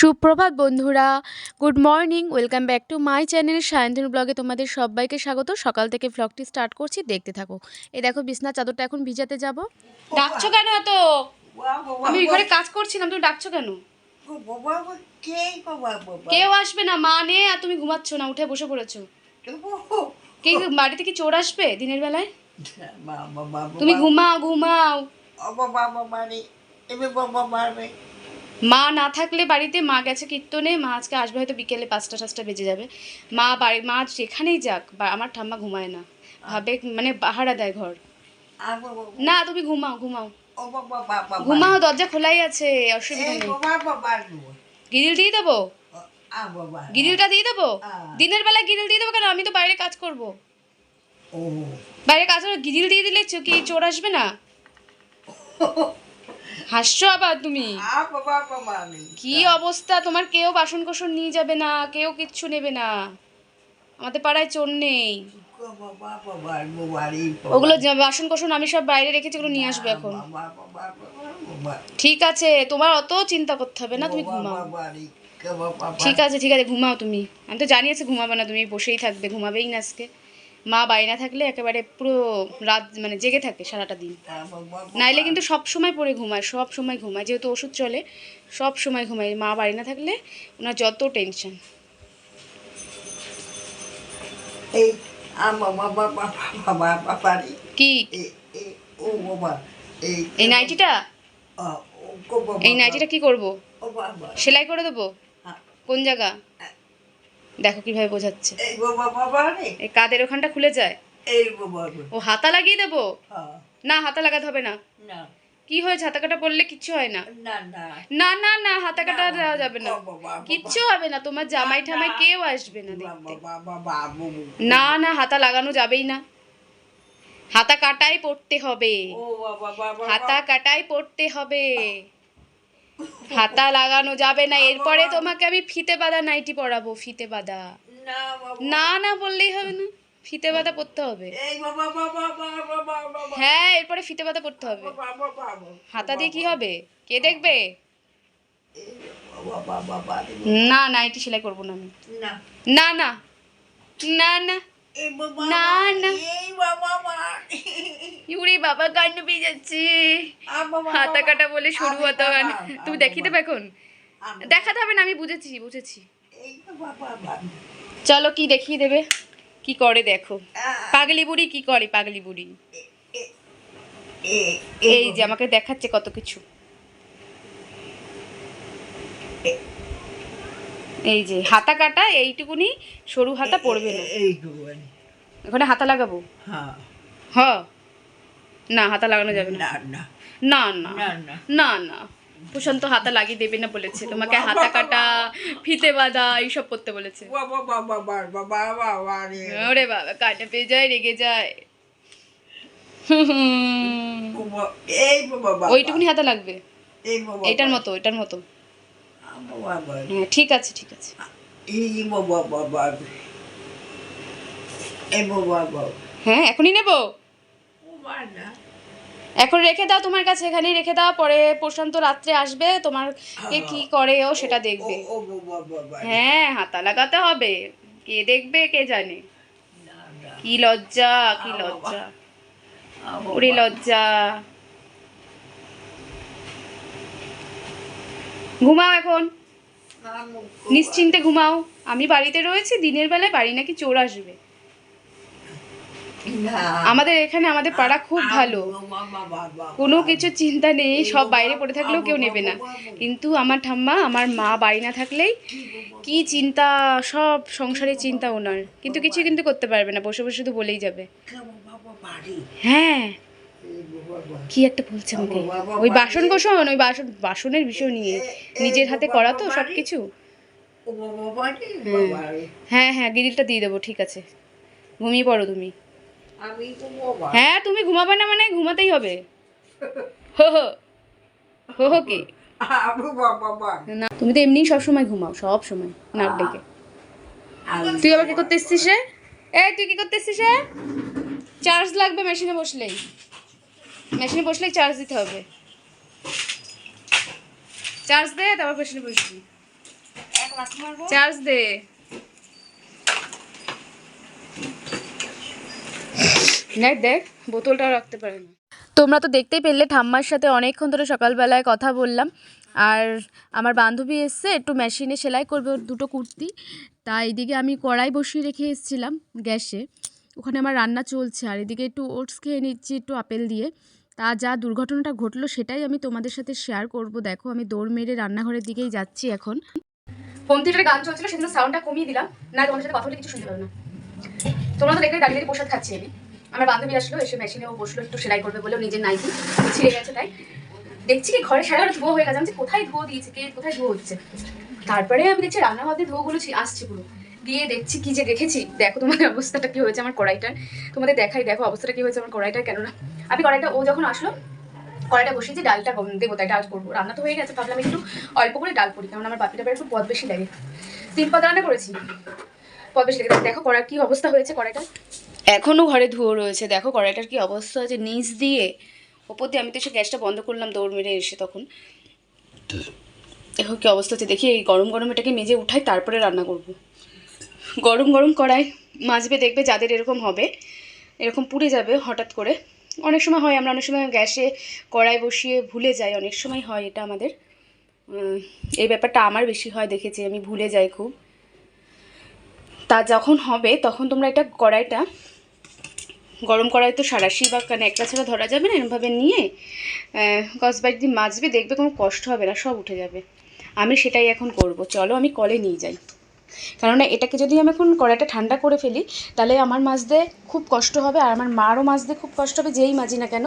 সুপ্রভাত বন্ধুরা good morning welcome back to my channel Sayantan ব্লগে তোমাদের সবাইকে স্বাগত সকাল থেকে ভ্লগটি স্টার্ট করছি দেখতে থাকো এই দেখো বিছনা চাদরটা এখন ভিজাতে যাব ডাকছো কেন এত আমি ওই ঘরে কাজ করছিলাম তুমি ডাকছো কেন কেউ আসবে না মা নে আর তুমি ঘুমাচ্ছ না উঠে বসে পড়েছো কে বাড়িতে কি চোর আসবে দিনের বেলায় তুমি ঘুমাও ঘুমাও মা না থাকলে বাড়িতে মা গেছে কীর্তনে মা আজকে আসবে হয়তো বিকেলে পাঁচটা সাতটা বেজে যাবে। মা বাড়ি মা যেখানেই যাক বা আমার ঠাম্মা ঘুমায় না। ভাবে মানে পাহারা দেয় ঘর। না তুমি ঘুমাও ঘুমাও। ঘুমাও দরজা খোলাই আছে অসুবিধা নেই। গিরিল দিয়ে দেবো? গিরিলটা দিয়ে দেবো? দিনের বেলা গিরিল দিয়ে দেবো কেন? আমি তো বাইরে কাজ করব। বাইরে কাজ করে গিরিল দিয়ে দিলে কি চোর আসবে না? হাসছো আবার তুমি? কি অবস্থা? তোমার কেউ বাসন কোসন নিয়ে যাবে না কেউ কিচ্ছু নেবে না। আমাদের পাড়ায় চোর নেই। ওগুলো বাসন কোসন আমি সব বাইরে রেখেছি ওগুলো নিয়ে আসবে এখন। ঠিক আছে তোমার অত চিন্তা করতে হবে না তুমি ঘুমাও। ঠিক আছে ঠিক আছে ঘুমাও তুমি। আমি তো জানিয়েছি ঘুমাবে না তুমি বসেই থাকবে ঘুমাবেই না আজকে। মা বাড়ি না থাকলে একেবারে পুরো রাত মানে জেগে থাকে সারাটা দিন নাইলে কিন্তু সব সময় পরে ঘুমায় সব সময় ঘুমায় যেহেতু ওষুধ চলে সব সময় ঘুমায় মা বাড়ি না থাকলে ওনার যত টেনশন কি এই নাইটিটা এই নাইটিটা কি করব সেলাই করে দেবো হ্যাঁ। কোন জায়গা দেখো কীভাবে বোঝাচ্ছে এই কাদের ওখানটা খুলে যায় এই বাবা ও হাতা লাগিয়ে দেবো হ্যাঁ, না হাতা লাগাতে হবে না না কি হয়েছে হাতা কাটা পড়লে কিচ্ছু হয় না না না না হাতা কাটা দেওয়া যাবে না কিচ্ছু হবে না তোমার জামাই ঠামাই কেউ আসবে না দেখতে না না হাতা লাগানো যাবেই না হাতা কাটাই পড়তে হবে ও বাবা বাবা হাতা কাটাই পড়তে হবে হাতা লাগানো যাবে না এরপরে তোমাকে আমি ফিতে বাঁধা নাইটি পরাবো ফিতে বাঁধা না না বললেই হবে না ফিতে বাঁধা পড়তে হবে হ্যাঁ এরপরে ফিতে বাঁধা পড়তে হবে হাতা দিয়ে কি হবে? কে দেখবে? না নাইটি সেলাই করব না আমি। না না। না না। না না। বাবা ইউরি বাবা কান্ড পেয়ে যাচ্ছে। হাতা কাটা বলে হাতা তুমি দেখিয়ে দেবে এখন? দেখাতে হবে না আমি বুঝেছি বুঝেছি। চলো কি দেখিয়ে দেবে? কি করে দেখো? পাগলি বুড়ি কি করে পাগলি বুড়ি? এই যে আমাকে দেখাচ্ছে কত কিছু। এই যে হাতা কাটা এইটুকুনি সরু হাতা পড়বে না। ওখানে হাতা লাগাবো? হ্যাঁ। হ্যাঁ না হাতা লাগানো যাবে না। না না। না না। না প্রশান্ত হাতা লাগিয়ে দেবে না বলেছে। তোমাকে হাতা কাটা ফিতে বাঁধা এইসব করতে বলেছে। ওরে বাবা কাটা পেয়ে যায় রেগে যায়। ওইটুকুনি হাতা লাগবে? এটার মতো এটার মতো। ঠিক আছে ঠিক আছে। হ্যাঁ এখনই নেব? এখন রেখে দাও তোমার কাছে এখানেই রেখে দাও পরে প্রশান্ত রাত্রে আসবে তোমার কে কি করে ও সেটা দেখবে। হ্যাঁ হাতা লাগাতে হবে। কে দেখবে কে জানে? কি লজ্জা কি লজ্জা। ওরে লজ্জা। ঘুমাও এখন। নিশ্চিন্তে ঘুমাও। আমি বাড়িতে রয়েছি দিনের বেলায় বাড়ি নাকি চোর আসবে। আমাদের এখানে আমাদের পাড়া খুব ভালো। কোনো কিছু চিন্তা নেই সব বাইরে পড়ে থাকলেও কেউ নেবে না। কিন্তু আমার ঠাম্মা আমার মা বাড়ি না থাকলেই কি চিন্তা সব সংসারের চিন্তা ওনার। কিন্তু কিছু কিন্তু করতে পারবে না বসে বসে শুধু বলেই যাবে। হ্যাঁ। কি একটা বলছে আমাকে? ওই বাসন কোসন ওই বাসন বাসনের বিষয় নিয়ে নিজের হাতে করা তো সব কিছু হ্যাঁ হ্যাঁ গিরিলটা দিয়ে দেবো ঠিক আছে। ঘুমিয়ে পড়ো তুমি। হ্যাঁ তুমি ঘুমাবে না মানে ঘুমাতেই হবে। হো হো। হো হো কি? না তুমি তো এমনিই সবসময় ঘুমাও সব সময় নাক ডেকে। তুই আবার কি করতে এসছিস রে? এই তুই কি করতে এসছিস রে? চার্জ লাগবে মেশিনে বসলেই। মেশিনে বসলেই চার্জ দিতে হবে। চার্জ দে তারপর মেশিনে বসবি। চার্জ দে। দেখ দেখ বোতলটাও রাখতে পারে না। তোমরা তো দেখতেই পেলে ঠাম্মার সাথে অনেকক্ষণ ধরে সকালবেলায় কথা বললাম। আর আমার বান্ধবী এসছে একটু মেশিনে সেলাই করবে দুটো কুর্তি। তা এইদিকে আমি কড়াই বসিয়ে রেখে এসেছিলাম গ্যাসে। ওখানে আমার রান্না চলছে আর এদিকে একটু ওটস খেয়ে নিচ্ছি একটু আপেল দিয়ে। তা যা দুর্ঘটনাটা ঘটলো সেটাই আমি তোমাদের সাথে শেয়ার করব। দেখো, আমি দৌড় মেরে রান্নাঘরের দিকেই যাচ্ছি এখন। হোম থিয়েটারে গান চলছিল সেজন্য সাউন্ডটা কমিয়ে দিলাম। না, তোমাদের সাথে কথা বলে কিছু শুনতে পাবে না। তোমরা তো দেখলে দাঁড়িয়ে দাঁড়িয়ে প্রসাদ খাচ্ছি আমি। আমার বান্ধবী আসলো, এসে মেশিনে ও বসল, একটু সেলাই করবে বলে নিজের নাইটি ছিঁড়ে গেছে তাই। দেখছি কি ঘরে সারা ধুয়ো হয়ে গেছে, আমি কোথায় ধুয়ো দিয়েছে, কে কোথায় ধুয়ো হচ্ছে তারপরে আমি দেখছি রান্নাঘর ধুয়োগুলো আসছে পুরো। গিয়ে দেখছি কি যে দেখেছি। দেখো তোমাদের অবস্থাটা কি হয়েছে আমার কড়াইটার। তোমাদের দেখাই, দেখো অবস্থাটা কি হয়েছে আমার কড়াইটার, কেননা আমি কড়াইটা, ও যখন আসলো, কড়াইটা বসিয়েছি ডালটা দেবো তাই ডাল করব। রান্না তো হয়ে গেছে, ভাবলাম একটু অল্প করে ডাল করি কারণ আমার বাপিটা একটু পদ বেশি লাগে। তিন পদ রান্না করেছি। পদ বেশি লেগে দেখো কড়ার কি অবস্থা হয়েছে কড়াইটা এখনও ঘরে ধুয়ো রয়েছে। দেখো কড়াইটার কি অবস্থা হয়েছে। নিচ দিয়ে ওপর দিয়ে আমি তো সে গ্যাসটা বন্ধ করলাম দৌড় মেরে এসে তখন। দেখো কি অবস্থা হচ্ছে। দেখি এই গরম গরম এটাকে মেজে উঠাই, তারপরে রান্না করব। গরম গরম কড়াই মাজবে দেখবে যাদের এরকম হবে, এরকম পুড়ে যাবে হঠাৎ করে। অনেক সময় হয়, আমরা অনেক সময় গ্যাসে কড়াই বসিয়ে ভুলে যাই, অনেক সময় হয় এটা আমাদের। এই ব্যাপারটা আমার বেশি হয় দেখেছি, আমি ভুলে যাই খুব। তা যখন হবে, তখন তোমরা এটা কড়াইটা, গরম কড়াই তো সারাশি বা কানে একটা ছাড়া ধরা যাবে না, এরমভাবে নিয়ে কসবাইট দিয়ে মাজবে, দেখবে কোনো কষ্ট হবে না, সব উঠে যাবে। আমি সেটাই এখন করব। চলো, আমি কলে নিয়ে যাই। কেননা এটাকে যদি আমি এখন কড়াইটা ঠান্ডা করে ফেলি, তাহলে আমার মাজতে খুব কষ্ট হবে আর আমার মারও মাজতে খুব কষ্ট হবে, যেই মাঝি না কেন,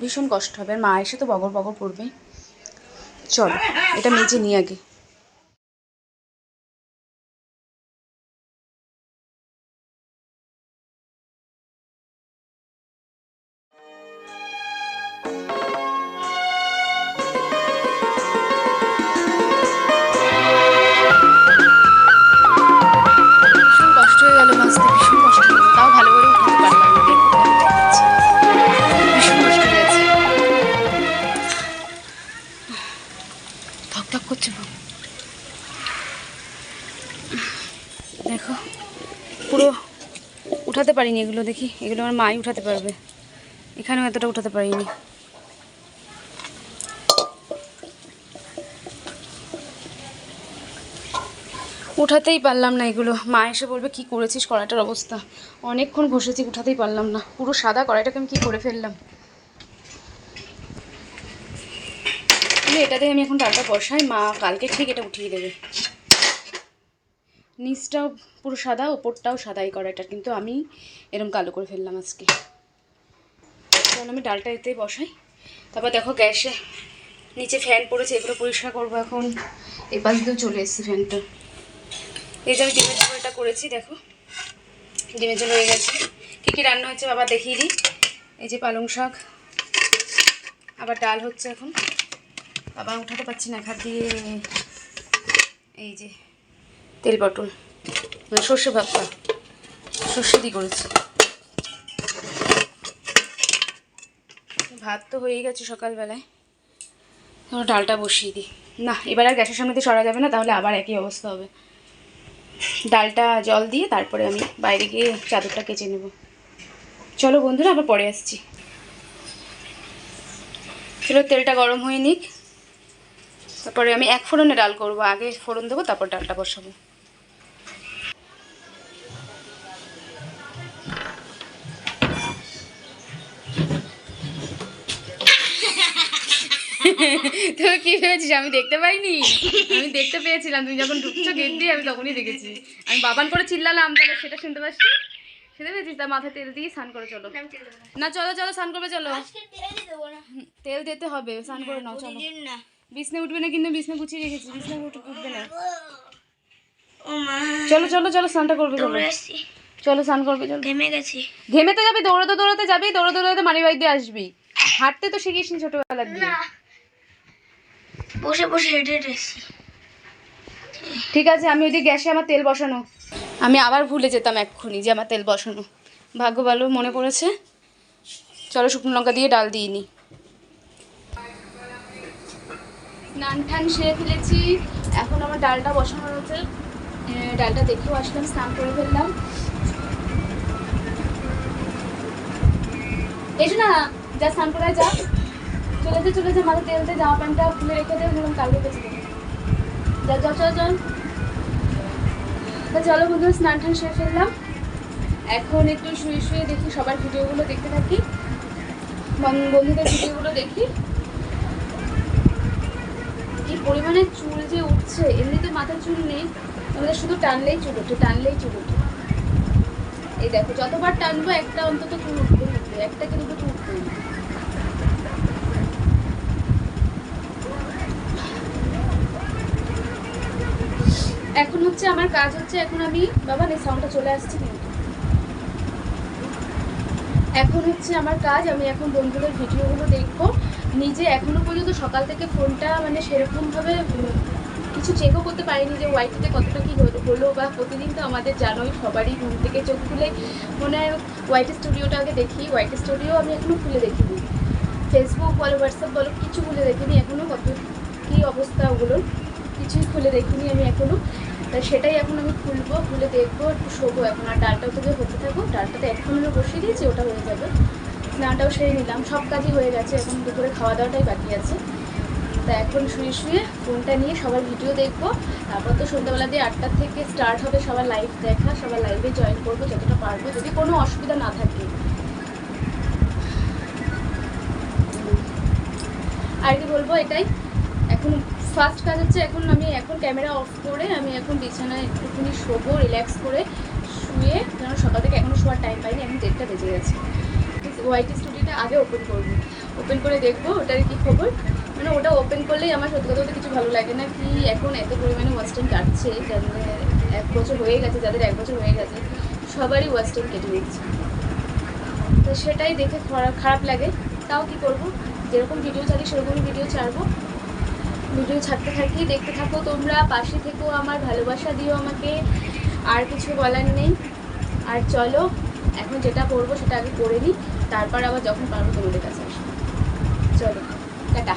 ভীষণ কষ্ট হবে। আর মা এসে তো বগর বগর পড়বে চলো, এটা মেজে নিয়ে আগে। উঠাতে পারিনি এগুলো দেখি, এগুলো আমার মাই উঠাতে পারবে। এখানেও এতটা উঠাতে পারিনি। উঠাতেই পারলাম না এগুলো। মা এসে বলবে, কি করেছিস কড়াইটার অবস্থা? অনেকক্ষণ ঘষেছি উঠাতেই পারলাম না। পুরো সাদা কড়াইটাকে আমি কি করে ফেললাম? এটাতে আমি এখন ডালটা বসাই, মা কালকে ঠিক এটা উঠিয়ে দেবে। নিচটাও পুরো সাদা, ওপরটাও সাদাই কড়াইটা কিন্তু আমি এরকম কালো করে ফেললাম আজকে। চলো আমি ডালটা এতেই বসাই। তারপর দেখো গ্যাসে নিচে ফ্যান পড়েছে, এগুলো পরিষ্কার করব এখন। এই পাশ দিয়েও চলে এসেছে ফ্যানটা। এই যে আমি ডিমের ঝোলটা করেছি, দেখো। ডিমের ঝোল হয়ে গেছে। কী কী রান্না হচ্ছে বাবা দেখিয়ে দিই। এই যে পালং শাক, আবার ডাল হচ্ছে এখন। বাবা উঠাতে পারছি না খাত দিয়ে এই যে তেল পটল মানে সর্ষে ভাবটা সর্ষে দিয়ে করেছি। ভাত তো হয়ে গেছে সকালবেলায়। ডালটা বসিয়ে দিই। না, এবার আর গ্যাসের সামনে সরা যাবে না, তাহলে আবার একই অবস্থা হবে। ডালটা জল দিয়ে তারপরে আমি বাইরে গিয়ে চাদরটা কেচে নেব। চলো বন্ধুরা, আবার পরে আসছি। চলো, তেলটা গরম হয়ে নিক। তারপরে আমি এক ফোড়নে ডাল করব। আগে ফোড়ন দেবো, তারপর ডালটা বসাবো। তো কি ভেবেছিস? আমি দেখতে পাইনি? আমি দেখতে পেয়েছিলাম। তুমি যখন ঢুকছো গেট দিয়ে আমি তখনই দেখেছি। আমি বাবান করে চিল্লালাম তাহলে সেটা শুনতে পাচ্ছি সেটা পেয়েছিস তার মাথায় তেল দিয়ে স্নান করে চলো। না। চলো চলো স্নান করবে চলো। তেল দিতে হবে স্নান করে নাও চলো। বিছনে উঠবে না কিন্তু বিছনে গুছিয়ে রেখেছি। বিছনে উঠবে না। চলো চলো চলো স্নানটা করবে চলো। চলো স্নান করবে চলো। ঘেমে গেছি। ঘেমে তো যাবি দৌড়াতে দৌড়াতে যাবি দৌড়াতে দৌড়াতে মারি বাড়ি দিয়ে আসবি। হাঁটতে তো শিখিস নি ছোটবেলার দিয়ে বসে বসে হেঁটে হেঁটে ঠিক আছে, আমি ওইদিকে গ্যাসে আমার তেল বসানো। আমি আবার ভুলে যেতাম এক্ষুনি যে আমার তেল বসানো। ভাগ্য ভালো মনে পড়েছে? চলো শুকনো লঙ্কা দিয়ে ডাল দিয়ে নি। স্নান টান সেরে ফেলেছি। এখন আমার ডালটা বসানো রয়েছে। ডালটা দেখেও আসলাম, স্নান করে ফেললাম। এসো না, যা স্নান করে যা। চলে যা চলে যা মাথা তেল দিয়ে জামা প্যান্টটা খুলে রেখে দেবে বললাম কালকে পেছে দেবে যা যাও চল চল। তা চলো বন্ধু স্নান টান সেরে ফেললাম। এখন একটু শুয়ে শুয়ে দেখি সবার ভিডিওগুলো দেখতে থাকি। বন্ধুদের ভিডিওগুলো দেখি। কি পরিমাণে চুল যে উঠছে, এমনিতে মাথার চুল নেই, আমাদের শুধু টানলেই চুল ওঠে, টানলেই চুল ওঠে। এই দেখো, যতবার টানবো একটা অন্তত চুল উঠবে একটা কি দুটো উঠবে এখন হচ্ছে আমার কাজ হচ্ছে, এখন আমি, বাবা, এই সাউন্ডটা চলে আসছে। কিন্তু এখন হচ্ছে আমার কাজ, আমি এখন বন্ধুদের ভিডিওগুলো দেখব। নিজে এখনও পর্যন্ত সকাল থেকে ফোনটা মানে সেরকমভাবে কিছু চেকও করতে পারিনি যে ওয়াইটিতে কতটা কী হলো হলো বা প্রতিদিন তো আমাদের জানোই সবারই ঘুম থেকে চোখ খুলে মনে হয় ওয়াইটি স্টুডিওটা আগে দেখি ওয়াইটি স্টুডিও আমি এখনও খুলে দেখিনি। ফেসবুক বলো হোয়াটসঅ্যাপ বলো, কিছু খুলে দেখিনি এখনও কত কী অবস্থা ওগুলোর কিছুই খুলে দেখিনি আমি এখনও। তা সেটাই এখন আমি খুলবো, খুলে দেখব, একটু শোবো। এখন আর ডালটাও যে হতে থাকব ডালটাতে এখন আমি বসিয়ে দিয়েছি, ওটা হয়ে যাবে। স্নানটাও সেরে নিলাম, সব কাজই হয়ে গেছে, এখন দুপুরে খাওয়া দাওয়াটাই বাকি আছে। তা এখন শুয়ে শুয়ে ফোনটা নিয়ে সবার ভিডিও দেখব। তারপর তো সন্ধ্যাবেলা দিয়ে আটটার থেকে স্টার্ট হবে সবার লাইভ দেখা, সবার লাইভে জয়েন করব যতটা পারব, যদি কোনো অসুবিধা না থাকে। আর কি বলব এটাই? এখন ফার্স্ট কাজ হচ্ছে এখন আমি এখন ক্যামেরা অফ করে আমি এখন বিছানায় একটুখানি শোবো রিল্যাক্স করে শুয়ে যেন সকাল থেকে এখনও শোয়ার টাইম পাইনি, এখন দেড়টা বেজে গেছে। ওয়াইটি স্টুডিওটা আগে ওপেন করব। ওপেন করে দেখব ওটার কি খবর? মানে ওটা ওপেন করলেই আমার সত্যি কথা কিছু ভালো লাগে না কি এখন এত পরিমাণে ওয়াস্টার্ন কাটছে, যাদের এক বছর হয়ে গেছে, যাদের এক বছর হয়ে গেছে, সবারই ওয়াস্টার্ন কেটে দিচ্ছে। তো সেটাই দেখে খারাপ খারাপ লাগে। তাও কি করব? যেরকম ভিডিও চালি, সেরকমই ভিডিও ছাড়বো। ভিডিও ছাড়তে থাকি, দেখতে থাকো তোমরা, পাশে থেকেও আমার, ভালোবাসা দিও আমাকে, আর কিছু বলার নেই। আর চলো, এখন যেটা করব সেটা আগে করে নিই, তারপর আবার যখন পারব তোমাদের কাছে আসব। চলো, টাটা।